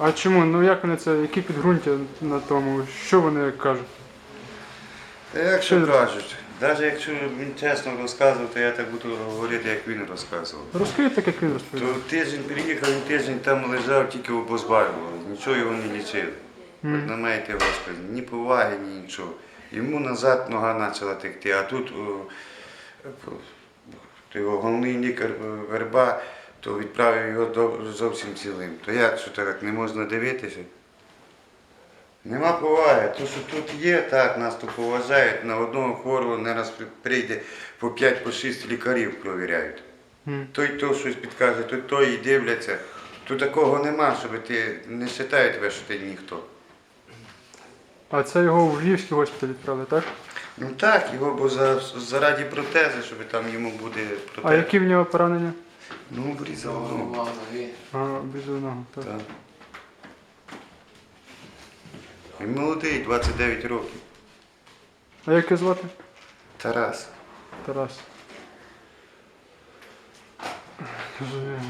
А чому? Ну як вони це, які підґрунтя на тому? Що вони кажуть? Та як Що кажуть, навіть якщо він чесно розказував, то я так буду говорити, як він розказував. Розкажіть так, як він То тиждень приїхав, він тиждень там лежав, тільки обозбавлювали, нічого його не лічили. На маєте розказ, ні поваги, ні нічого. Йому назад нога почала текти, а тут о, то його головний лікар е, верба, то відправив його зовсім цілим. То як що так не можна дивитися? Нема поваги. То, що тут є, так, нас тут поважають. На одного хворого не раз прийде по 5 по 6 лікарів провіряють. М. Той то щось підкаже, той то і дивляться. Тут такого нема, щоб ти не вважають тебе, що ти ніхто. А це його в Львівський госпіталь відправили, так? Ну так, його, бо за, заради протези, щоб там йому буде А які в нього поранення? Ну, врізав ногу. А, обрізав ногу, так. Так. Він молодий, 29 років. А як його звати? Тарас. Тарас. Розумію.